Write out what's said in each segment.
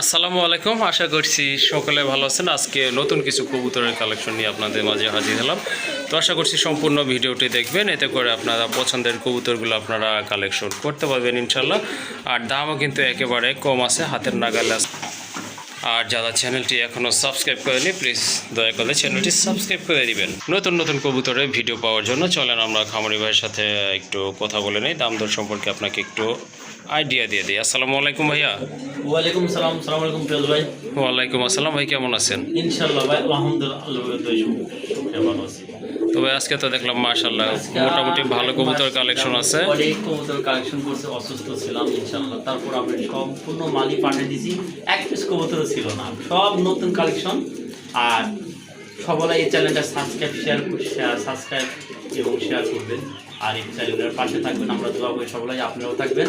আসসালামু আলাইকুম। আশা করছি সকলে ভালো আছেন। আজকে নতুন কিছু কবুতরের কালেকশন নিয়ে আপনাদের মাঝে হাজির হলাম। তো আশা করছি সম্পূর্ণ ভিডিওটি দেখবেন। এতে করে আপনারা পছন্দের কবুতরগুলো আপনারা কালেকশন করতে পারবেন ইনশাল্লাহ আর দামও কিন্তু একেবারে কম আছে, হাতের নাগালে আছে। আর যারা চ্যানেলটি এখনও সাবস্ক্রাইব করেনি প্লিজ দয়া করে চ্যানেলটি সাবস্ক্রাইব করে দিবেন। নতুন নতুন কবুতরের ভিডিও পাওয়ার জন্য চলেন আমরা খামারি ভাইয়ের সাথে একটু কথা বলে নিই। দাম দর সম্পর্কে আপনাকে একটু আইডিয়া দিয়ে দিই আসসালামু আলাইকুম ভাইয়া। ওয়ালাইকুম সালাম সালাম আলাইকুম ফিরোজ ভাই। ওয়ালাইকুম আসসালাম ভাই কেমন আছেন? ইনশাল্লাহ ভাই আলহামদুলিল্লাহ ভালো আছি। তবে আজকে তো দেখলাম মাশাল্লাহ মোটামুটি ভালো কবুতর কালেকশন আছে অনেক কবুতর কালেকশন করছে অসুস্থ ছিলাম ইনশাল্লাহ তারপর আপনি সম্পূর্ণ মালি পাঠিয়ে দিয়েছি। এক পিস কবুতরও ছিল না। সব নতুন কালেকশন আর সবাই এই চ্যানেলটা সাবস্ক্রাইব শেয়ার সাবস্ক্রাইব এবং শেয়ার করবেন। আর এই চ্যানেলের পাশে থাকবেন। আমরা দোয়া করি সবাই আপনারাও থাকবেন।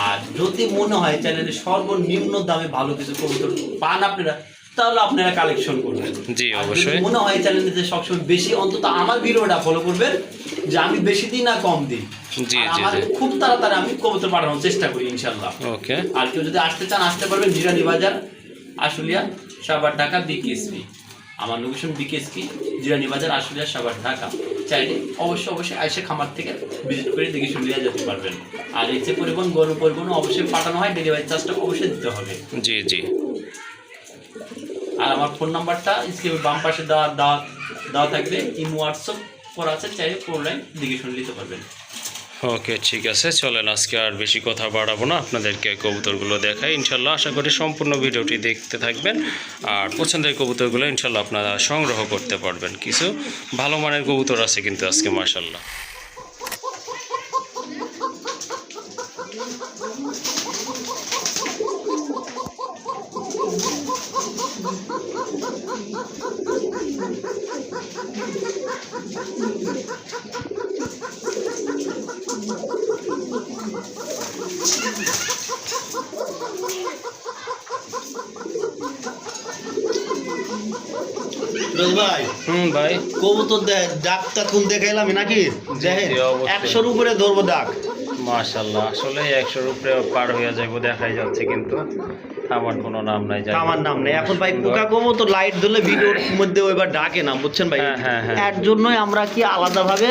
আর যদি মনে হয় চ্যানেলে সর্বনিম্ন দামে ভালো কিছু কবুতর পান আপনারা তাহলে আপনারা কালেকশন করবেন। জি, অবশ্যই। মনে হয় চ্যানেলে সবসময় বেশি অন্তত আমার ভিডিওটা ফলো করবেন যে আমি বেশি দিই না কম দিই। আমার খুব তাড়াতাড়ি আমি কবুতর পাঠানোর চেষ্টা করি ইনশাল্লাহ ওকে আর কেউ যদি আসতে চান আসতে পারবেন জিরানি বাজার আশুলিয়া সাবার ঢাকা বিকেএসপি আমার লোকেশন বিকেএসপি জিরানি বাজার আশুলিয়া সাবার ঢাকা। চাইলে অবশ্যই অবশ্যই আইসে খামার থেকে ভিজিট করে দেখে শুনে নিয়ে যেতে পারবেন। আর এই যে পরিবহন গরু পরিবহন অবশ্যই পাঠানো হয় ডেলিভারি চার্জটা অবশ্যই দিতে হবে। জি জি। আর আমার ফোন নাম্বারটা স্ক্রিনের বাম পাশে দেওয়া দেওয়া দেওয়া থাকবে। ইমো হোয়াটসঅ্যাপ করা আছে চাইলে অনলাইন দেখে শুনে নিতে পারবেন। ওকে, ঠিক আছে, চলেন, আজকে আর বেশি কথা বাড়াবো না। আপনাদেরকে কবুতরগুলো দেখাই, ইনশাল্লাহ আশা করি সম্পূর্ণ ভিডিওটি দেখতে থাকবেন। আর পছন্দের কবুতরগুলো ইনশাল্লাহ আপনারা সংগ্রহ করতে পারবেন। কিছু ভালো মানের কবুতর আছে কিন্তু আজকে, মাশাল্লাহ। ফিরোজ ভাই। হুম ভাই। কবুতর দে- ডাকটা কোন দেখাইলাম নাকি? দেখেন জি, অবশ্যই। একশোর উপরে ধরবো ডাক। মাশাল্লাহ আসলে একশোর উপরে পার হয়ে যাব দেখাই যাচ্ছে কিন্তু। আমার কোনো নাম নাই আমার নাম নেই। এখন ভাই পোকা কবুতর লাইট ধরলে ভিডিওর মধ্যে ওইবার ডাকে না বুঝছেন ভাই? হ্যাঁ, হ্যাঁ, হ্যাঁ। এর জন্যই আমরা কি আলাদাভাবে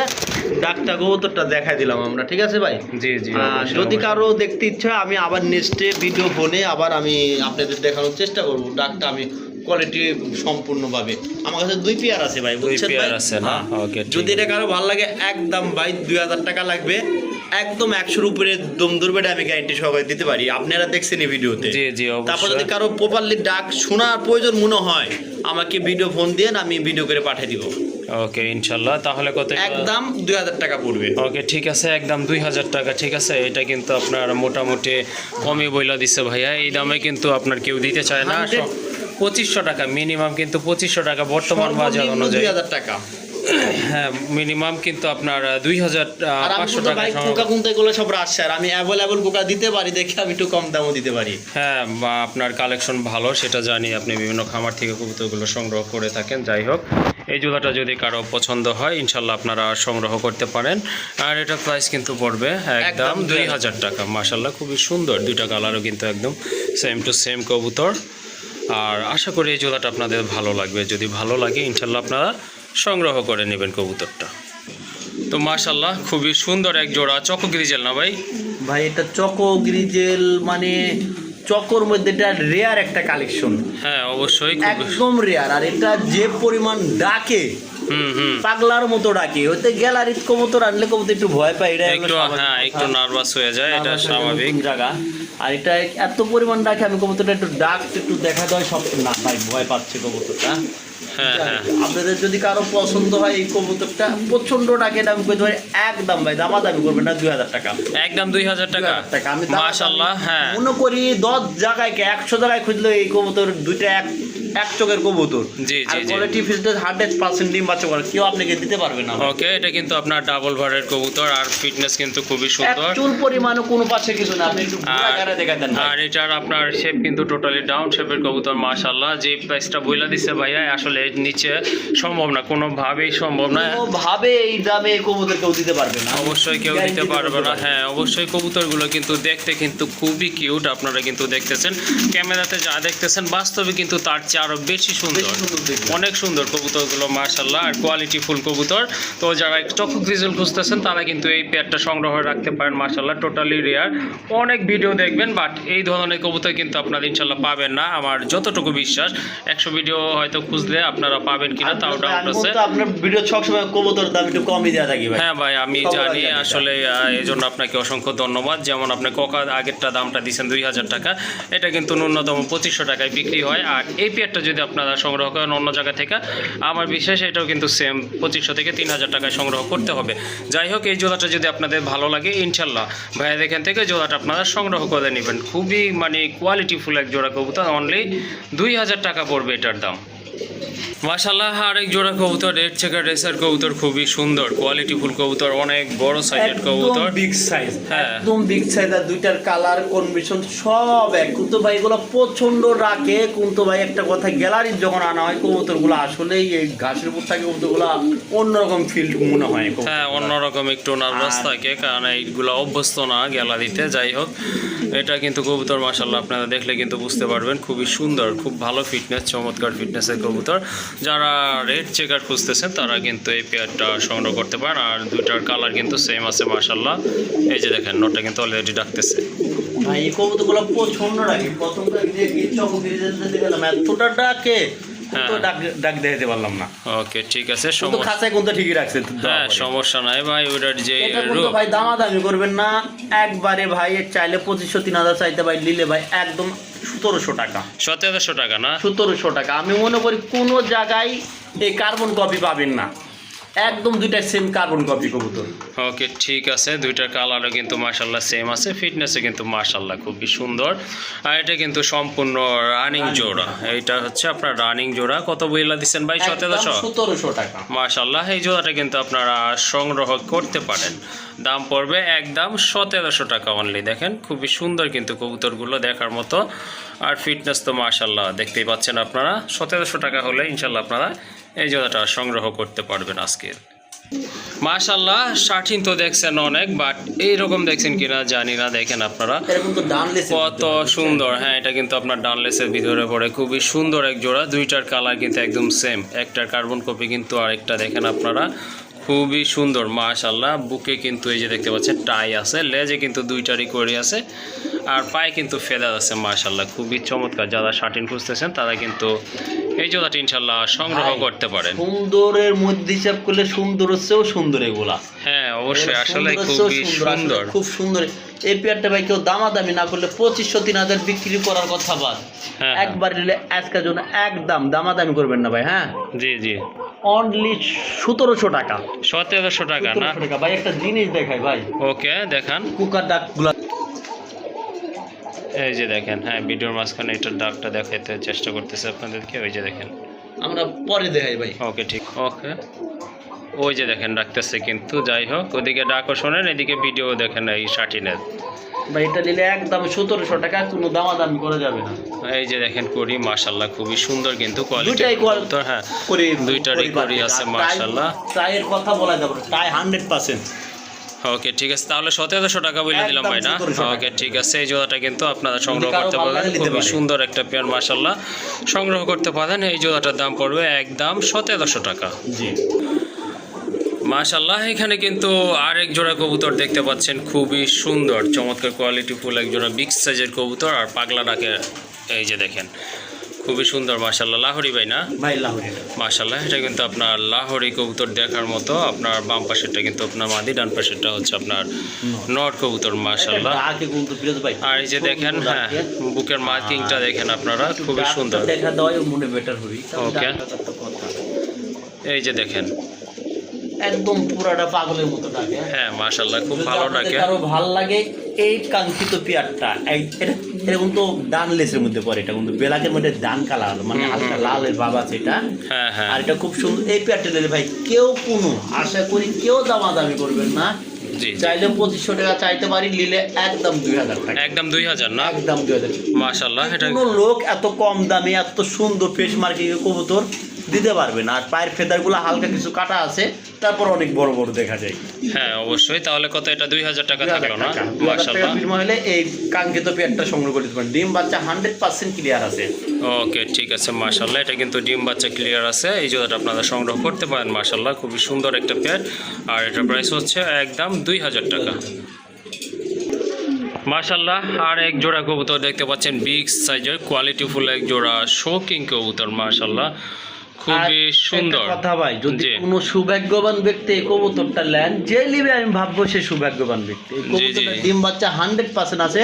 ডাকটা কবুতরটা দেখাই দিলাম আমরা ঠিক আছে ভাই? জি জি যদি কারও দেখতে ইচ্ছা আমি আবার নেক্সটে ভিডিও ফোনে আবার আমি আপনাদের দেখানোর চেষ্টা করব। ডাকটা আমি কোয়ালিটি সম্পূর্ণভাবে। আমার কাছে দুই পেয়ার আছে ভাই দুই পেয়ার আছে না? ঠিক যদি এটা কারও ভালো লাগে একদম ভাই দুই হাজার টাকা লাগবে। একদম একশোর উপরে দম আমি গ্যারান্টি সহকারে দিতে পারি। আপনারা দেখছেন এই ভিডিওতে। জি জি তারপর যদি কারও প্রপারলি ডাক শোনার প্রয়োজন মনে হয় আমাকে ভিডিও ফোন দিয়ে আমি ভিডিও করে পাঠিয়ে দিব। ওকে ইনশাল্লাহ। তাহলে কত একদম দুই হাজার টাকা পড়বে। ওকে ঠিক আছে একদম দুই হাজার টাকা ঠিক আছে। এটা কিন্তু আপনার মোটামুটি কমই বইলা দিচ্ছে ভাইয়া। এই দামে কিন্তু আপনার কেউ দিতে চায় না। পঁচিশশো টাকা মিনিমাম কিন্তু পঁচিশশো টাকা বর্তমান বাজার অনুযায়ী। টাকা। হ্যাঁ মিনিমাম কিন্তু আপনার দুই হাজার পাঁচশো টাকা সম- পোকা এগুলো সব রাজশাহী আর আমি অ্যাভেলেবল পোকা দিতে পারি দেখে আমি একটু কম দামও দিতে পারি। হ্যাঁ বা আপনার কালেকশন ভালো সেটা জানি আপনি বিভিন্ন খামার থেকে কবুতরগুলো সংগ্রহ করে থাকেন যাই হোক। এই জোড়াটা যদি কারও পছন্দ হয় ইনশাল্লাহ আপনারা সংগ্রহ করতে পারেন। আর এটার প্রাইস কিন্তু পড়বে একদম দুই হাজার। টাকা। মাসাল্লাহ খুবই সুন্দর। দুইটা কালারও কিন্তু একদম সেম টু সেম কবুতর। আর আশা করি এই জোড়াটা আপনাদের ভালো লাগবে। যদি ভালো লাগে ইনশাল্লাহ আপনারা সংগ্রহ করে নেবেন কবুতরটা। তো মাশাল্লাহ খুবই সুন্দর এক জোড়া। চকো গ্রিজেল না ভাই? ভাই এটা চকো গ্রিজেল মানে চকোর মধ্যে এটা রেয়ার একটা কালেকশন হ্যাঁ অবশ্যই একদম রেয়ার আর এটা যে পরিমাণ ডাকে হুম হুম। পাগলার মতো ডাকে। ওতে গ্যালারিত কবুতর আনলে কবুতর একটু ভয় পায় এটা একটু হ্যাঁ একটু নার্ভাস হয়ে যায় এটা স্বাভাবিক। জায়গা। আর এটা এত পরিমাণ ডাকে আমি কবুতরটা একটু ডাক একটু দেখা দেয় সব না ভাই ভয় পাচ্ছে কবুতরটা। হ্যাঁ হ্যাঁ। আপনাদের যদি কারও পছন্দ হয় এই কবুতরটা প্রচণ্ড ডাকে এটা আমি কইতে পারি একদম ভাই দামা দামি করবেন না দুই হাজার টাকা। একদম দুই হাজার টাকা। টাকা। আমি দাম- মাশাল্লাহ হ্যাঁ। মনে করি দশ জায়গায় কি একশো জায়গায় খুঁজলে এই কবুতর দুইটা এক এক চোখের কবুতর। জি, জি। কোয়ালিটি হান্ড্রেড পার্সেন্ট ডিম বাচ্চা করে কেউ আপনাকে দিতে পারবে না। ওকে এটা কিন্তু আপনার ডাবল ভারের কবুতর আর ফিটনেস কিন্তু খুবই সুন্দর। চুল পরিমাণও কোনো পাশে কিছু না আপনি একটু দেখাতেন আর এটার আপনার শেপ কিন্তু টোটালি ডাউন শেপের কবুতর যে প্রাইসটা বইলা দিচ্ছে ভাইয়া আসলে আসলে এর নিচে সম্ভব না কোনোভাবেই সম্ভব না। ভাবে এই দামে কবুতর কেউ দিতে পারবে না। অবশ্যই কেউ দিতে পারবে না। হ্যাঁ অবশ্যই কবুতরগুলো কিন্তু দেখতে কিন্তু খুবই কিউট আপনারা কিন্তু দেখতেছেন। ক্যামেরাতে যা দেখতেছেন বাস্তবে কিন্তু তার চেয়ে আরও বেশি সুন্দর। অনেক সুন্দর কবুতরগুলো মার্শাল্লাহ আর কোয়ালিটি ফুল কবুতর। তো যারা চক্ষু গ্রিজল খুঁজতেছেন তারা কিন্তু এই পেয়ারটা সংগ্রহ রাখতে পারেন মার্শাল্লাহ টোটালি রেয়ার অনেক ভিডিও দেখবেন বাট এই ধরনের কবুতর কিন্তু আপনারা ইনশাল্লাহ পাবেন না আমার যতটুকু বিশ্বাস। একশো ভিডিও হয়তো খুঁজলে আপনারা পাবেন কিনা তাও ডাউট আছে। আপনার ভিডিও সবসময় কবুতর দাম একটু কমই দেওয়া থাকি হ্যাঁ ভাই আমি জানি আসলে এই জন্য আপনাকে অসংখ্য ধন্যবাদ। যেমন আপনি কোকা আগেরটা দামটা দিচ্ছেন দুই হাজার টাকা এটা কিন্তু ন্যূনতম পঁচিশশো টাকায় বিক্রি হয় আর এই পেয়ারটা যদি আপনারা সংগ্রহ করেন অন্য জায়গা থেকে, আমার বিশ্বাস এটাও কিন্তু সেম পঁচিশশো থেকে তিন হাজার টাকায় সংগ্রহ করতে হবে। যাই হোক, এই জোড়াটা যদি আপনাদের ভালো লাগে, ইনশাল্লাহ। ভাইয়া এখান থেকে জোড়াটা আপনারা সংগ্রহ করে নেবেন। খুবই মানে কোয়ালিটিফুল এক জোড়া কবুতর অনলি দুই হাজার টাকা পড়বে এটার দাম। মাশাল্লাহ আরেক জোড়া কবুতর রেড চেকার রেসার কবুতর খুবই সুন্দর কোয়ালিটিফুল কবুতর অনেক বড় সাইজের কবুতর। বিগ সাইজ হ্যাঁ। একদম বিগ সাইজ আর দুইটার কালার কম্বিনেশন সব এক। কুন্তু ভাই এগুলো প্রচণ্ড রাখে। কুন্তু ভাই একটা কথা গ্যালারির যখন আনা হয় কবুতরগুলো আসলেই এই ঘাসের উপর থাকে কবুতরগুলো অন্যরকম ফিল মনে হয় হ্যাঁ অন্যরকম একটু নার্ভাস থাকে কারণ এইগুলো অভ্যস্ত না গ্যালারিতে যাই হোক। এটা কিন্তু কবুতর মাসাল্লাহ আপনারা দেখলে কিন্তু বুঝতে পারবেন খুবই সুন্দর খুব ভালো ফিটনেস চমৎকার ফিটনেসের কবুতর। যারা রেড চেকার খুঁজতেছেন তারা কিন্তু এই পেয়ারটা সংগ্রহ করতে পারেন আর দুইটার কালার কিন্তু সেম আছে মাসাল্লাহ এই যে দেখেন নটটা কিন্তু অলরেডি ডাকতেছে। ভাই এই কবুতরগুলো প্রচণ্ড রাখে প্রথম যে চকো দিতে গেলাম এতটা ডাকে হ্যাঁ। ডাক দেখাতে পারলাম না। ওকে ঠিক আছে খাঁচায় কিন্তু ঠিকই রাখছে হ্যাঁ সমস্যা নাই ভাই যে ভাই দামাদামি করবেন না। একবারে ভাই চাইলে পঁচিশশো তিন হাজার চাইতে ভাই নিলে ভাই একদম সতেরোশো টাকা। সতেরোশো টাকা না? সতেরোশো টাকা। আমি মনে করি কোনো জায়গায় এই কার্বন কপি পাবেন না। একদম দুইটা সেম কার্বন কপি কবুতর। ওকে ঠিক আছে। দুইটার কালারও কিন্তু মার্শাল্লাহ সেম আছে। ফিটনেসে কিন্তু মার্শাল্লাহ খুবই সুন্দর। আর এটা কিন্তু সম্পূর্ণ রানিং জোড়া। এইটা হচ্ছে আপনার রানিং জোড়া। কত বইলা দিচ্ছেন ভাই? সতেরোশো সতেরোশো টাকা। মার্শাল্লাহ এই জোড়াটা কিন্তু আপনারা সংগ্রহ করতে পারেন। দাম পড়বে একদম সতেরোশো টাকা অনলি দেখেন খুবই সুন্দর কিন্তু কবুতরগুলো দেখার মতো। আর ফিটনেস তো মার্শাল্লাহ দেখতেই পাচ্ছেন আপনারা। সতেরোশো টাকা হলে ইনশাল্লাহ আপনারা এই জোড়াটা সংগ্রহ করতে পারবেন আজকের। মাশাল্লাহ শাঠিন তো দেখছেন অনেক বাট এইরকম দেখছেন কিনা জানি না দেখেন আপনারা। কত সুন্দর হ্যাঁ এটা কিন্তু আপনার ডানলেসের ভিতরে পড়ে। খুবই সুন্দর এক জোড়া দুইটার কালার কিন্তু একদম সেম একটার কার্বন কপি কিন্তু আরেকটা দেখেন আপনারা। খুবই সুন্দর মাশাল্লাহ বুকে কিন্তু এই যে দেখতে পাচ্ছেন টাই আছে। লেজে কিন্তু দুইটারই করে আছে। আর পায়ে কিন্তু ফেদার আছে মাশাল্লাহ খুবই চমৎকার। যারা শার্টিন খুঁজতেছেন তারা কিন্তু এই জোড়াটি ইনশাল্লাহ সংগ্রহ করতে পারেন। সুন্দরের মধ্যে হিসাব করলে সুন্দর চেয়েও সুন্দর এগুলা। হ্যাঁ অবশ্যই। আসলে খুবই সুন্দর, খুব সুন্দর। এই পেয়ারটা ভাই কেউ দামাদামি না করলে পঁচিশশো তিন হাজার বিক্রি করার কথা বাদ। হ্যাঁ হ্যাঁ। একবার নিলে আজকের জন্য একদম দামাদামি করবেন না ভাই হ্যাঁ? জি জি। অনলি সতেরোশো টাকা। সতেরোশো টাকা না? ভাই একটা জিনিস দেখাই ভাই। ওকে দেখান। কুকার ডাকগুলা এই যে দেখেন হ্যাঁ ভিডিওর মাঝখানে এটার ডাকটা দেখাইতে চেষ্টা করতেছে আপনাদেরকে। ওই যে দেখেন। আমরা পরে দেখাই ভাই। ওকে ঠিক। ওকে। ওই যে দেখেন ডাকতেছে কিন্তু যাই হোক ওদিকে ডাকও শোনেন এদিকে ভিডিও দেখেন এই শার্টিনের ভাই এটা নিলে একদম সতেরোশো টাকা কোনো দামাদামি করা যাবে না। এই যে দেখেন করি মাশাল্লাহ খুবই সুন্দর কিন্তু দুইটাই quality। হ্যাঁ করে দুইটারই করি আছে মাশাল্লাহ টাইয়ের কথা বলা যাবে না হান্ড্রেড পার্সেন্ট ওকে ঠিক আছে তাহলে সতেরোশো টাকা বলে দিলাম ভাই না? ওকে ঠিক আছে এই জোড়াটা কিন্তু আপনারা সংগ্রহ করতে লাগে খুবই সুন্দর একটা পেয়ার মাশাল্লাহ সংগ্রহ করতে পারেন এই জোড়াটার দাম পড়বে একদম সতেরোশো টাকা। জি। মাশাল্লাহ এখানে কিন্তু আরেক জোড়া কবুতর দেখতে পাচ্ছেন খুবই সুন্দর চমৎকার কোয়ালিটি ফুল এক জোড়া বিগ সাইজের কবুতর আর পাগলা ডাকে এই যে দেখেন খুবই সুন্দর মাশাল্লাহ লাহরি ভাই না? ভাই লাহোরি। মাশাল্লাহ এটা কিন্তু আপনার লাহরি কবুতর দেখার মতো আপনার বাম পাশেরটা কিন্তু আপনার মাদি ডান পাশেরটা হচ্ছে আপনার নট কবুতর মাশাল্লাহ আর এই যে দেখেন হ্যাঁ বুকের মার্কিংটা দেখেন আপনারা খুবই সুন্দর। দেখা দেওয়াই মনে বেটার হবি। Okay. এই যে দেখেন একদম পুরাটা পাগলের মতো ডাকে হ্যাঁ মাশাল্লাহ খুব ভালো ডাকে কারও ভালো লাগে এই কাঙ্ক্ষিত পেয়ারটা এটা এটা কিন্তু ডান লেসের মধ্যে পড়ে এটা কিন্তু বেলাকের মধ্যে ডান কালার মানে হালকা লালের ভাব আছে এটা। হ্যাঁ হ্যাঁ। আর এটা খুব সুন্দর এই পেয়ারটা নিলে ভাই কেউ কোনো আশা করি কেউ দামাদামি করবেন না। চাইলে পঁচিশশো টাকা চাইতে পারি নিলে একদম দুই হাজার একদম দুই হাজার না? একদম দুই হাজার মাশাল্লাহ এটা কোনো লোক এত কম দামে এত সুন্দর ফেস মার্কিং কবুতর দিতে পারবেন আর পায়ের ফেদারগুলো হালকা কিছু কাটা আছে তারপর অনেক বড় বড় দেখা যায়। হ্যাঁ অবশ্যই। তাহলে কত এটা? দুই হাজার টাকা থাকল না? টাকা। 2000 টাকা মাশাল্লাহ বিনিময় হলে এই কাঙ্ক্ষিত পেয়ারটা সংগ্রহ করে দিতে পারেন। ডিম বাচ্চা হান্ড্রেড পার্সেন্ট ক্লিয়ার আছে। ওকে ঠিক আছে মাশাল্লাহ এটা কিন্তু ডিম বাচ্চা ক্লিয়ার আছে। এই জোড়াটা আপনারা সংগ্রহ করতে পারেন মাশাল্লাহ খুবই সুন্দর একটা পেয়ার। আর এটার প্রাইস হচ্ছে একদম দুই হাজার টাকা। মাশাল্লাহ আর এক জোড়া কবুতর দেখতে পাচ্ছেন। বিগ সাইজের কোয়ালিটি ফুল এক জোড়া শৌকিং কবুতর মাশাল্লাহ খুবই সুন্দর। কথা ভাই যদি কোনো সৌভাগ্যবান ব্যক্তি এই কবুতরটা নেন যে নিবে আমি ভাববো সে সৌভাগ্যবান ব্যক্তি। এই। কবুতরটা ডিম বাচ্চা হান্ড্রেড পার্সেন্ট আছে।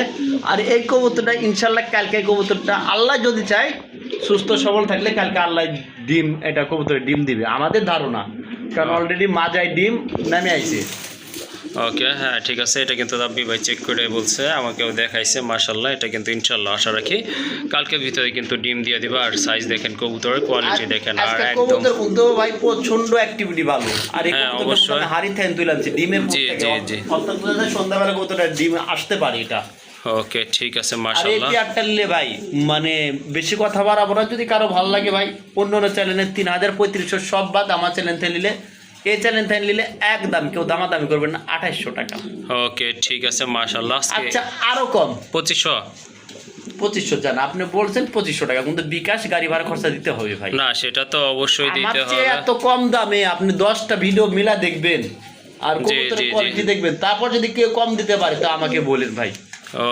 আর এই কবুতরটা ইনশাল্লাহ কালকে এই কবুতরটা আল্লাহ যদি চাই সুস্থ সবল থাকলে কালকে আল্লাহ ডিম এটা কবুতরের ডিম দিবে। আমাদের ধারণা কারণ অলরেডি মাজায় ডিম নামে আইছে। ওকে হ্যাঁ ঠিক আছে এটা কিন্তু রাব্বি ভাই চেক করে বলছে আমাকেও দেখাইছে মাশাল্লাহ এটা কিন্তু ইনশাল্লাহ আশা রাখি। কালকের ভিতরে কিন্তু ডিম দিয়ে দিবা আর সাইজ দেখেন কবুতরের কোয়ালিটি দেখেন আর একদম কবুতর ভাই প্রচণ্ড অ্যাক্টিভিটি ভালো। আর এই হ্যাঁ, হাড়ি থেন ডিমের জি, জি, জি। সন্ধ্যাবেলা কবুতরটা ডিম আসতে পারে এটা। ওকে ঠিক আছে আর মাশাল্লাহ নিলে ভাই মানে বেশি কথা বাড়াবো না যদি কারও ভালো লাগে ভাই অন্য অন্য চ্যানেলে তিন হাজার পঁয়ত্রিশশো সব বাদ আমার চ্যানেল থেকে নিলে এই চ্যানেল থেকে নিলে একদম কেউ দামাদামি করবেন না আঠাইশশো টাকা। ওকে ঠিক আছে মাশাল্লাহ আচ্ছা আরও কম। পঁচিশশো? পঁচিশশো জান আপনি বলছেন পঁচিশশো টাকা কিন্তু বিকাশ গাড়ি ভাড়া খরচা দিতে হবে ভাই। না সেটা তো অবশ্যই দিতে হবে। এত কম দামে আপনি দশটা ভিডিও মিলা দেখবেন আর। কোয়ালিটি দেখবেন তারপর যদি কেউ কম দিতে পারে তো আমাকে বলেন ভাই।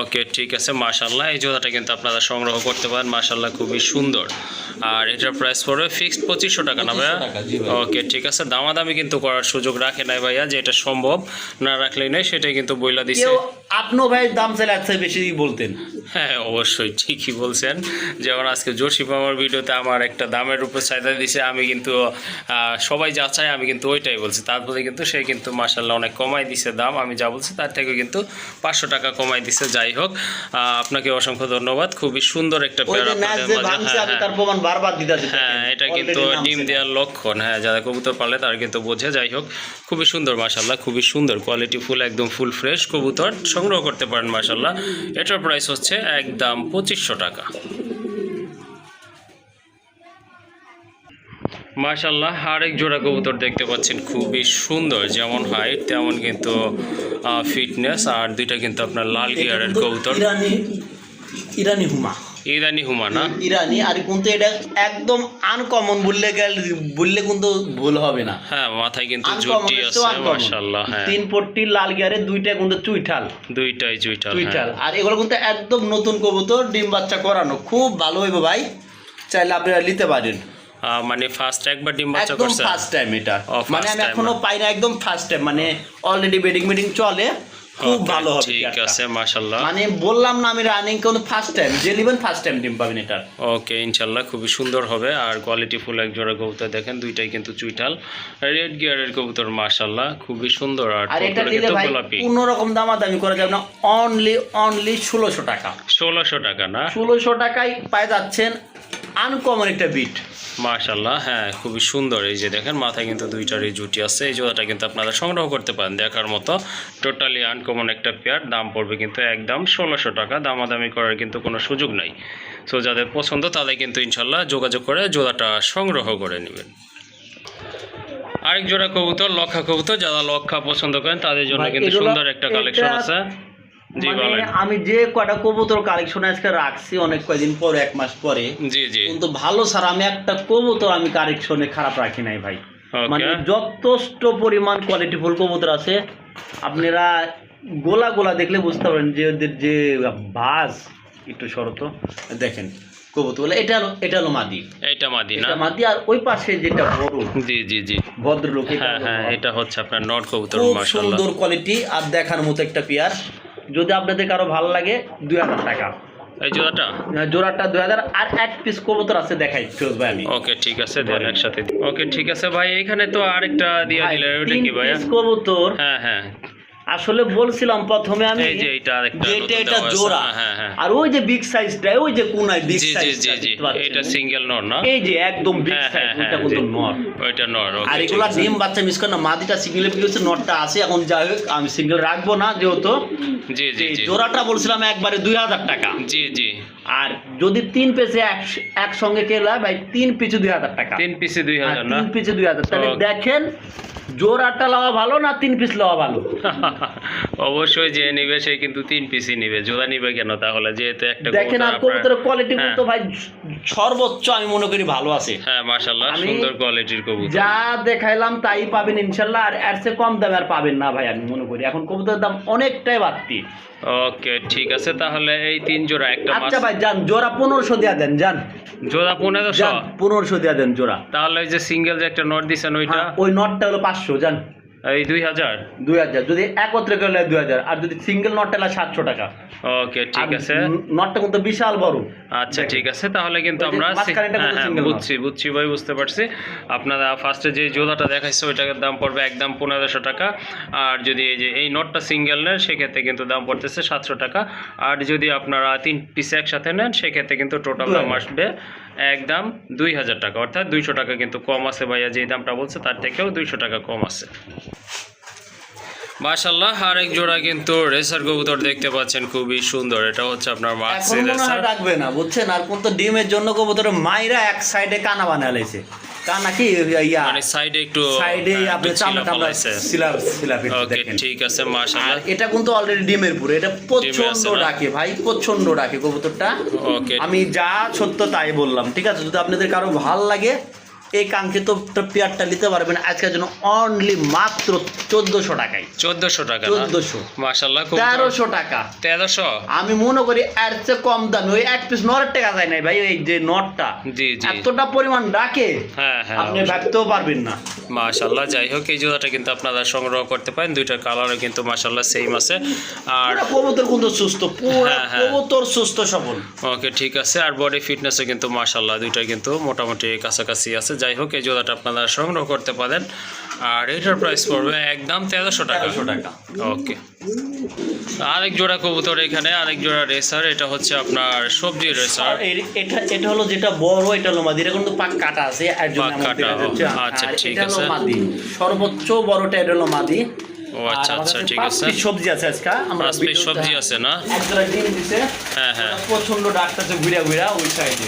ওকে ঠিক আছে মাশাল্লাহ এই জোড়াটা কিন্তু আপনারা সংগ্রহ করতে পারেন মাশাল্লাহ খুবই সুন্দর। আর এটার প্রাইস পড়বে ফিক্সড পঁচিশশো টাকা না ভাইয়া? 2500 টাকা, জি ভাই। ওকে ঠিক আছে দামাদামি কিন্তু করার সুযোগ রাখে নাই ভাইয়া যে এটা সম্ভব। না রাখলেই নেই সেটাই কিন্তু বইলা দিচ্ছে আপনার আপনিও ভাই দাম চাইলে এক চাই বেশি বলতেন। হ্যাঁ অবশ্যই ঠিকই বলছেন। যেমন আজকে জসিম আমার ভিডিওতে আমার একটা দামের উপর চাহিদা দিছে আমি কিন্তু সবাই যা চায় আমি কিন্তু ওইটাই বলছি। তারপরে কিন্তু সে কিন্তু মাসাল্লাহ অনেক কমাই দিছে দাম আমি যা বলছি তার থেকে কিন্তু পাঁচশো টাকা কমাই দিছে। যাই হোক আপনাকে অসংখ্য ধন্যবাদ। খুবই সুন্দর একটা পেয়ার আপনাদের হ্যাঁ হ্যাঁ এটা কিন্তু ডিম দেওয়ার লক্ষণ। হ্যাঁ যারা কবুতর পালে তারা কিন্তু বোঝে। যাই হোক খুবই সুন্দর মাসাল্লাহ খুবই সুন্দর। কোয়ালিটি ফুল একদম ফুল ফ্রেশ কবুতর। সংগ্রহ করতে পারেন মাসাল্লাহ এটার প্রাইস হচ্ছে একদম পঁচিশশো টাকা। মাশাল্লাহ আরেক জোড়া কবুতর দেখতে পাচ্ছেন, খুবই সুন্দর, যেমন হাইট তেমন কিন্তু ফিটনেস আর দুইটা কিন্তু আপনার লাল গিয়ারের কবুতর। ইরানি ইরানি হুমা হুমানা। ইরানি আর কিন্তু এটা একদম আনকমন বললে গেলে বললে কিন্তু ভুল হবে না। হ্যাঁ মাথায় কিন্তু জুটি আছে। মাশাল্লাহ হ্যাঁ। তিন পট্টি লাল গিয়ারে দুইটা কিন্তু চুইঠাল। দুইটাই জুইটাল হ্যাঁ। চুইঠাল। আর এগুলো কিন্তু একদম নতুন কবুতর ডিম বাচ্চা করানো। খুব ভালো হইবে ভাই। চাইলে আপনারা নিতে পারেন। মানে ফার্স্ট একবার ডিম বাচ্চা একদম করছে ফার্স্ট টাইম এটা। মানে আমি এখনও না? পাই না একদম ফার্স্ট টাইম মানে অলরেডি বেডিং মিটিং চলে। খুব ভালো হবে ঠিক আছে মাশাল্লাহ মানে বললাম না আমি রানিং কোনো ফার্স্ট টাইম যে নেবেন ফার্স্ট টাইম ডিম পাবেন ওকে ইনশাল্লাহ খুবই সুন্দর হবে। আর কোয়ালিটি ফুল এক জোড়া কবুতর দেখেন দুইটাই কিন্তু চুইটাল রেড গিয়ারের কবুতর মাশাল্লাহ খুবই সুন্দর। আর আর এটা দিলে ভাই কোনো রকম দামাদামি করা যাবে না অনলি অনলি ষোলোশো টাকা। ষোলোশো টাকা না? ষোলোশো টাকায় পাই যাচ্ছেন আনকমন একটা বিট মাশাল্লাহ হ্যাঁ খুবই সুন্দর। এই যে দেখেন মাথায় কিন্তু দুইটারই জুটি আছে। এই জোড়াটা কিন্তু আপনারা সংগ্রহ করতে পারেন। দেখার মতো টোটালি আনকমন একটা পেয়ার। দাম পড়বে কিন্তু একদম ষোলোশো টাকা। দামাদামি করার কিন্তু কোনো সুযোগ নাই। সো যাদের পছন্দ তাদের কিন্তু ইনশাল্লাহ যোগাযোগ করে জোড়াটা সংগ্রহ করে নেবেন। আরেক জোড়া কবুতর লক্ষা কবুতর। যারা লক্ষা পছন্দ করেন তাদের জন্য কিন্তু সুন্দর একটা কালেকশন আছে। মানে আমি যে কটা কবুতর কালেকশন আজকে রাখছি অনেক কয়দিন পরে এক মাস পরে জি জি। কিন্তু ভালো স্যার আমি একটা কবুতর আমি কালেকশনে খারাপ রাখি নাই ভাই। মানে যথেষ্ট পরিমাণ কোয়ালিটি ফুল কবুতর আছে। আপনারা গোলা গোলা দেখলে বুঝতে পারেন যে ওদের যে ভাস একটু শরত দেখেন কবুতর এটা এটা হলো মাদি। এইটা মাদিনা এটা মাদি আর ওই পাশে যেটা বড় জি জি জি। ভদ্রলোক হ্যাঁ হ্যাঁ এটা হচ্ছে আপনার নট কবুতর খুব মাশাল্লাহ সুন্দর কোয়ালিটি আর দেখার মতো একটা পেয়ার। যদি আপনাদের কারও ভালো লাগে দুই হাজার টাকা। এই জোড়াটা? জোড়াটা দুই হাজার আর এক পিস কবুতর আছে দেখাই ফিরোজ ভাই আমি। ওকে ঠিক আছে দেন একসাথে। ওকে ঠিক আছে ভাই এখানে তো আরেকটা দিয়ে ভাই, দিলে ওটা কি ভাই কবুতর হ্যাঁ হ্যাঁ। আসলে বলছিলাম প্রথমে আমি এটা এটা জোড়া। হ্যাঁ হ্যাঁ আর ওই যে বিগ সাইজটা ওই যে কোনায় বিগ এটা সিঙ্গেল নর না? এই যে একদম বিগ হ্যাঁ সাইজ হ্যাঁ ওইটা হ্যাঁ কিন্তু জি। নর ওইটা নর আর এগুলা ডিম বাচ্চা মিস করে না মাদিটা সিঙ্গেল বিক্রি হচ্ছে নটটা আছে এখন যাই হোক আমি সিঙ্গেল রাখব না যেহেতু। জি জি জোড়াটা বলছিলাম একবারে দুই হাজার টাকা। জি জি। আর যদি তিন পিসে এক একসঙ্গে কেলা ভাই তিন পিছু দুই হাজার টাকা। তিন পিসে দুই হাজার না? তিন পিছু দুই হাজার। তাহলে Okay. দেখেন জোড়াটা লওয়া ভালো না তিন পিস লওয়া ভালো? অবশ্যই যে নিবে সে কিন্তু তিন পিসই নিবে। জোড়া নিবে কেন তাহলে? যেহেতু একটা দেখেন আর কবুতর কবুতরের কোয়ালিটি হ্যাঁ। কিন্তু ভাই সর্বোচ্চ আমি মনে করি ভালো আছে। হ্যাঁ মাশাল্লাহ সুন্দর কোয়ালিটির কবুতর। যা দেখাইলাম তাই পাবেন ইনশাল্লাহ আর এর চেয়ে কম দামে আর পাবেন না ভাই আমি মনে করি। এখন কবুতরের দাম অনেকটাই বাড়তি। ওকে ঠিক আছে তাহলে এই তিন জোড়া একটা আচ্ছা ভাই যান জোড়া পনেরোশো দিয়া দেন যান। জোড়া পনেরোশো? পনেরোশো দিয়া দেন জোড়া। তাহলে ওই যে সিঙ্গেল যে একটা নোট দিছেন ওইটা? হ্যাঁ, ওই নটটা হলো পাঁচশো যান এই দুই হাজার? দুই হাজার। যদি একত্রে করলে দুই হাজার। আর যদি সিঙ্গেল নটটা হলে সাতশো টাকা। ওকে ঠিক আছে। নটটা কিন্তু বিশাল বড়। আচ্ছা ঠিক আছে। তাহলে কিন্তু আমরা হ্যাঁ হ্যাঁ বুঝছি বুঝছি ভাই বুঝতে পারছি। আপনারা ফার্স্টে যে জোড়াটা দেখাইছে ওইটার দাম পড়বে একদম পনেরোশো টাকা। আর যদি এই যে এই নোটটা সিঙ্গেল নেন সেক্ষেত্রে কিন্তু দাম পড়তেছে সাতশো টাকা। আর যদি আপনারা তিন পিস একসাথে নেন সেক্ষেত্রে কিন্তু টোটাল দাম আসবে একদম দুই হাজার টাকা। অর্থাৎ দুইশো টাকা কিন্তু কম আছে ভাইয়া যে দামটা বলছে তার থেকেও দুইশো টাকা কম আছে। মাশাল্লাহ আরেক জোড়া কিন্তু রেসার কবুতর দেখতে পাচ্ছেন খুবই সুন্দর। এটা হচ্ছে আপনার মাছ রেসার রাখবে না বুঝছেন? আর কোন তো ডিমের জন্য কবুতর মাইরা এক সাইডে কানা বানা লাইছে নাকি ইয়া মানে সাইডে একটু সাইডে আপনি চামড়া টামড়া সিলা সিলা ফেটে দেখেন। ঠিক আছে মাশাআল্লাহ। এটা কিন্তু অলরেডি ডিমের পুরো এটা প্রচণ্ড আছে ডাকে ভাই প্রচণ্ড ডাকে কবুতরটা। ওকে আমি যা সত্য তাই বললাম ঠিক আছে? যদি আপনাদের কারও ভালো লাগে এই কাঙ্ক্ষিত পেয়ারটা নিতে পারবেন আজকের জন্য অনলি মাত্র চোদ্দশো টাকায়। চোদ্দশো টাকা চোদ্দশো। মাসাল্লাহ তেরোশো টাকা। তেরোশো? আমি মনে করি এর চেয়ে কম দামে। ওই এক পিস নরের টাকা যায় নাই ভাই এই যে নটটা। জি জি। এতটা পরিমাণ ডাকে হ্যাঁ হ্যাঁ আপনি ভাবতেও পারবেন না। মাশাল্লাহ যাই হোক এই জোড়াটা কিন্তু আপনারা সংগ্রহ করতে পারেন। দুইটার কালারও কিন্তু মাশাল্লাহ সেম আছে। আর কবুতর কিন্তু সুস্থ পুরো হ্যাঁ, হ্যাঁ। কবুতর সুস্থ সবল। ওকে ঠিক আছে। আর বডি ফিটনেসও কিন্তু মাশাল্লাহ দুইটা কিন্তু মোটামুটি কাছাকাছি আছে। যাই হোক এই জোড়াটা আপনারা সংগ্রহ করতে পারেন। আর এটার প্রাইস পড়বে একদম তেরোশো টাকা। টাকা। ওকে। আরেক জোড়া কবুতর এখানে আরেক জোড়া রেসার এটা হচ্ছে আপনার সবজি রেসার এটা এটা হলো যেটা বড় এটা হলো মাদি এটা কিন্তু পাক কাটা আছে আর জন্য পাক কাটা, আচ্ছা, আর ঠিক এটা হলো আছে। মাদি। সর্বোচ্চ বড়টা এটা হলো মাদি। ও আচ্ছা আচ্ছা ঠিক আছে। সবজি আছে আজকে আমরা পিস সবজি আছে না? এক ডিম দিছে। হ্যাঁ হ্যাঁ। প্রচণ্ড ডাকতেছে ঘুরা ঘুরা ওই সাইডে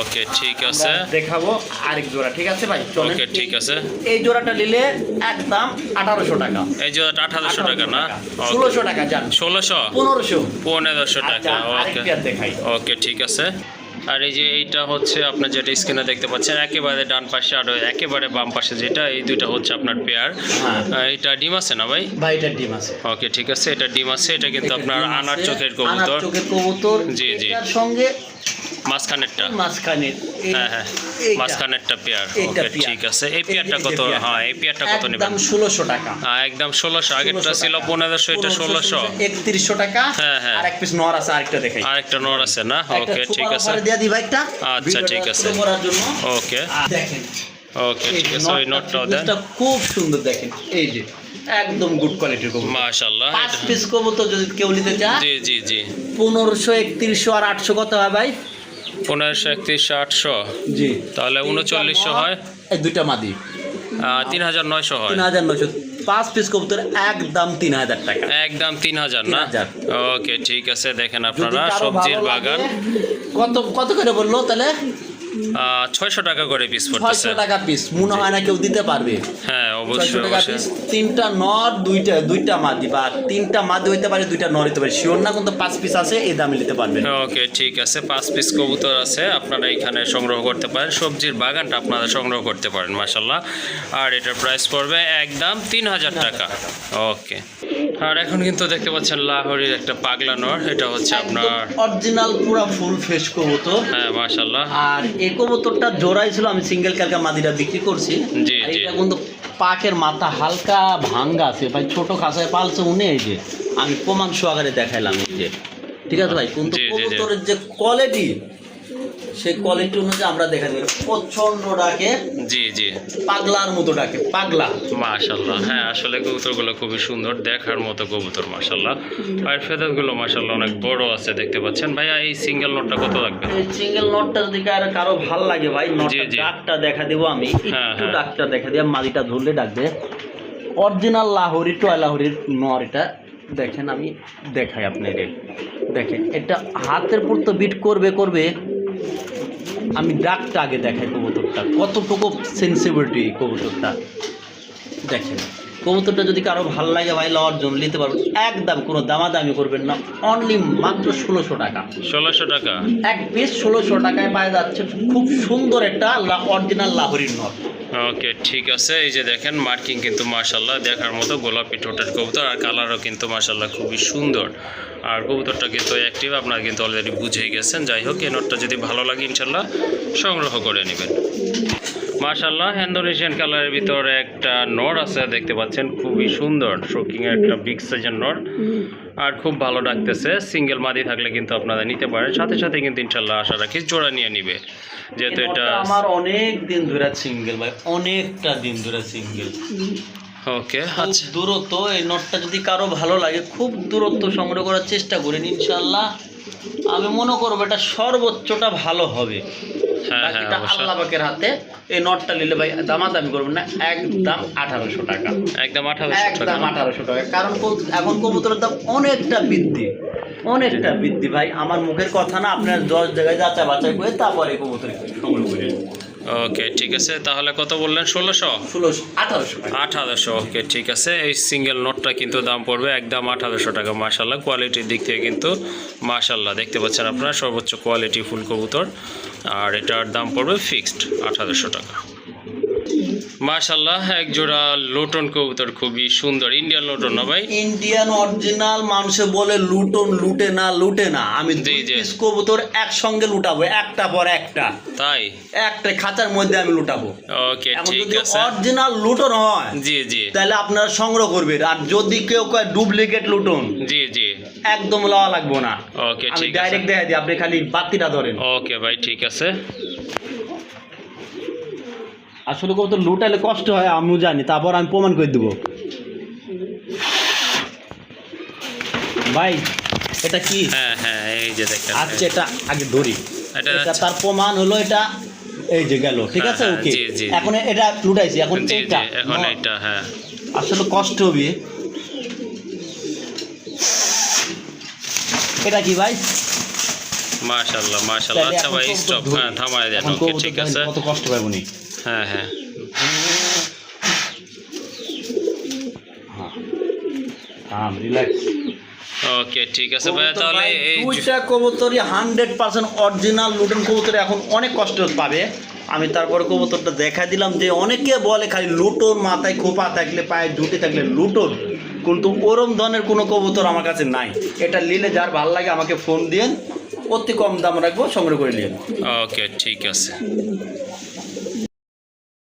ওকে ঠিক আছে। দেখাবো আরেক জোড়া ঠিক আছে ভাই? চলেন। ওকে ঠিক আছে। এই জোড়াটা নিলে একদম আঠারোশো টাকা। এই জোড়াটা আঠারোশো টাকা না? ষোলোশো টাকা যান ষোলোশো? পনেরোশো। পনেরোশো আচ্ছা টাকা ওকে। ওকে ঠিক আছে। আর এই যে এইটা হচ্ছে আপনার যেটা স্ক্রিনে দেখতে পাচ্ছেন একেবারে ডান পাশে আর একেবারে বাম পাশে যেটা এই দুইটা হচ্ছে আপনার পেয়ার হ্যাঁ। এটা ডিম আছে না ভাই? ভাই এটা ডিম আছে। ওকে ঠিক আছে এটা ডিম আছে এটা কিন্তু আপনার আনার চোখের কবুতর। চোখের কবুতর। জি, জি। সঙ্গে মাঝখানেরটা। মাঝখানে হ্যাঁ হ্যাঁ। মাঝখানেরটা পেয়ার। ওকে ঠিক আছে। এই পেয়ারটা কত? হ্যাঁ এই পেয়ারটা কত নেবেন? একদম ষোলোশো টাকা। হ্যাঁ, একদম ষোলোশো। আগেরটা ছিল পনেরোশো এটা ষোলোশো। একত্রিশশো টাকা। হ্যাঁ, হ্যাঁ। আর এক পিস নর আছে আরেকটা দেখাই। আরেকটা নোর আছে না? ওকে ঠিক আছে। দেয়া দিই ভাইটা আচ্ছা, ঠিক আছে। ওকে দেখেন ওকে ঠিক আছে। ওই নটটা, দেন। খুব সুন্দর দেখেন। এই যে একদম গুড কোয়ালিটির কবুতর। মাশাল্লাহ পাঁচ পিস কবুতর যদি কেউ নিতে চায় জি জি জি। পনেরোশো একত্রিশশো আর আটশো কত হয় ভাই? পনেরোশো একত্রিশশো আটশো? জি। তাহলে উনচল্লিশশো হয়। এই দুইটা মাদি। তিন হাজার নয়শো হয়। তিন হাজার নয়শো। পাঁচ পিস কবুতর একদম তিন হাজার টাকা। একদম তিন হাজার না ওকে ঠিক আছে দেখেন আপনারা সবজির বাগান। কত কত করে বলল তাহলে? ছয়শো টাকা করে পিস ছয়শো টাকা পিস মনে হয় না কেউ দিতে পারবে। হ্যাঁ অবশ্যই টাকা পিস তিনটা নর দুইটা দুইটা মাদি বা তিনটা মাদি হইতে পারে দুইটা নর হইতে পারে। শিওর না কিন্তু পাঁচ পিস আছে এই দামে নিতে পারবেন। ওকে ঠিক আছে পাঁচ পিস কবুতর আছে আপনারা এখানে সংগ্রহ করতে পারেন। সবজির বাগানটা আপনারা সংগ্রহ করতে পারেন মাসাল্লাহ আর এটার প্রাইস পড়বে একদম তিন হাজার টাকা। ওকে আর এখন কিন্তু দেখতে পাচ্ছেন লাহোরির একটা পাগলা নর এটা হচ্ছে আপনার অরিজিনাল পুরো ফুল ফ্রেশ কবুতর। হ্যাঁ মাসাল্লাহ আর এই কবুতরটা জোড়াই ছিল আমি সিঙ্গেল ক্যালকা মাদিরা বিক্রি করছি। জি, জি। এটা কিন্তু পাকের মাথা হালকা ভাঙ্গা আছে। ভাই ছোট খাঁচায় পালছে উনি এই যে আমি প্রমাণ সহকারে দেখাইলাম এই যে। ঠিক আছে ভাই কিন্তু। কবুতরের যে কোয়ালিটি সেই কোয়ালিটি অনুযায়ী আমরা দেখা যাবে। প্রচণ্ড ডাকে জি জি। পাগলার মতো ডাকে পাগলা। মাশাল্লাহ হ্যাঁ আসলে কবুতরগুলো খুবই সুন্দর দেখার মতো কবুতর মাশাল্লাহ আর ফেদারগুলো মাশাল্লাহ অনেক বড় আছে দেখতে পাচ্ছেন। ভাইয়া এই সিঙ্গেল নোটটা কত লাগবে? এই সিঙ্গেল নটটা যদি কারও কারও ভালো লাগে ভাই নটটা। ডাকটা দেখা দেবো আমি। হ্যাঁ, একটু হ্যাঁ। ডাকটা দেখা দিয়ে মাদিটা ধরলে ডাকবে। অরিজিনাল লাহোরি টয় লাহোরির নর এটা। দেখেন আমি দেখাই আপনাকে দেখেন এটা হাতের পর তো বিট করবে করবে। আমি ডাকটা আগে দেখাই কবুতরটা। কতটুকু সেন্সিবিলিটি কবুতরটা? দেখেন। কবুতরটা যদি কারও ভালো লাগে ভাই লওয়ার জন্য নিতে পারবেন একদম কোনো দামাদামি করবেন না। অনলি মাত্র ষোলোশো টাকা। ষোলোশো টাকা। এক পিস ষোলোশো টাকায় পাওয়া যাচ্ছে। খুব সুন্দর একটা অরিজিনাল লাহোরির নট ওকে ঠিক আছে। এই যে দেখেন মার্কিং কিন্তু মাশাল্লাহ দেখার মতো গোলাপি ঠোঁটের কবুতর আর কালারও কিন্তু মাশাল্লাহ খুবই সুন্দর। আর কবুতরটা কিন্তু অ্যাক্টিভ আপনারা কিন্তু অলরেডি বুঝেই গেছেন। যাই হোক এই নোটটা যদি ভালো লাগে ইনশাল্লাহ সংগ্রহ করে নেবেন। মাশাল্লাহ ইন্দোনেশিয়ান কালারের ভিতরে একটা নর আছে দেখতে পাচ্ছেন খুবই সুন্দর শোকিং একটা বিগ সাইজের নর। আর খুব ভালো ডাকতেছে সিঙ্গেল মাদি থাকলে কিন্তু আপনারা নিতে পারেন। সাথে সাথে কিন্তু ইনশাল্লাহ আশা রাখি জোড়া নিয়ে নিবে যেহেতু এটা আমার অনেক দিন ধরে সিঙ্গেল ভাই অনেকটা দিন ধরে সিঙ্গেল ওকে আচ্ছা। দূরত্ব এই নটটা যদি কারও ভালো লাগে খুব দূরত্ব সংগ্রহ করার চেষ্টা করেন ইনশাল্লাহ আমি মনে করব এটা সর্বোচ্চটা ভালো হবে। হ্যাঁ হ্যাঁ বাকিটা আল্লাহ পাকের হাতে। এই নটটা নিলে ভাই দামাদামি করবেন না একদম আঠারোশো টাকা। একদম আঠারোশো টাকা। একদম আঠারোশো টাকা। কারণ এখন কবুতরের দাম অনেকটা বৃদ্ধি। অনেকটা বৃদ্ধি ভাই। আমার মুখের কথা না আপনার দশ জায়গায় যাচাই বাছাই করে তারপরে কবুতর সংগ্রহ ওকে ঠিক আছে। তাহলে কত বললেন? ষোলোশো? ষোলোশো আঠারোশো আঠারোশো ওকে ঠিক আছে। এই সিঙ্গেল নোটটা কিন্তু দাম পড়বে একদম আঠারোশো টাকা। মাশাল্লাহ কোয়ালিটির দিক থেকে কিন্তু মাশাল্লাহ দেখতে পাচ্ছেন আপনারা সর্বোচ্চ কোয়ালিটি ফুল কবুতর। আর এটার দাম পড়বে ফিক্সড আঠারোশো টাকা। মাশাল্লাহ এক জোড়া লোটন কবুতর খুবই সুন্দর। ইন্ডিয়ান লোটন না ভাই? ইন্ডিয়ান অরিজিনাল মানুষে বলে লুটন লুটে না লুটে না। আমি দুই। পিস কবুতর একসঙ্গে লুটাবো একটা পর একটা। তাই? একটা খাঁচার মধ্যে আমি লুটাবো। ওকে ঠিক আছে। অরিজিনাল লুটন হয় জি জি। তাহলে আপনারা সংগ্রহ করবেন। আর যদি কেউ কয় ডুপ্লিকেট লুটন জি জি। একদম লওয়া লাগবো না। ওকে ঠিক আছে। ডাইরেক্ট দেখা দিই আপনি খালি বাতিটা ধরেন। ওকে ভাই ঠিক আছে। আসলে কবুতর লুটালে কষ্ট হয় আমিও জানি। তারপর আমি প্রমাণ করে দেবো। ভাই এটা কি? হ্যাঁ হ্যাঁ এই যে দেখেন। আচ্ছা এটা আগে ধরি। এটা এটা আচ্ছা। তার প্রমাণ হলো এটা এই যে গেল ঠিক হ্যাঁ, আছে হ্যাঁ, ওকে। এখন এটা লুটাইছি এখন জি এখন ন- এইটা হ্যাঁ। আসলে কষ্ট হবে। এটা কি ভাই? মাশাল্লাহ তাহলে আচ্ছা ভাই স্টপ হ্যাঁ থামায় দেন। ওকে ঠিক আছে। কত কষ্ট পাবো নি হ্যাঁ হ্যাঁ। হ্যাঁ রিল্যাক্স ওকে ঠিক আছে ভাই তাহলে এই দুইটা কবুতরই হান্ড্রেড পার্সেন্ট অরিজিনাল লুটন কবুতর এখন অনেক কষ্ট পাবে। আমি তারপর কবুতরটা দেখা দিলাম যে অনেকে বলে খালি লুটোর মাথায় খোপা থাকলে, পায়ে জুটে থাকলে লুটোর, কিন্তু ওরম ধরনের কোনো কবুতর আমার কাছে নাই। এটা নিলে যার ভালো লাগে আমাকে ফোন দিয়ে অতি কম দাম রাখব, সংগ্রহ করে নিন ওকে, ঠিক আছে।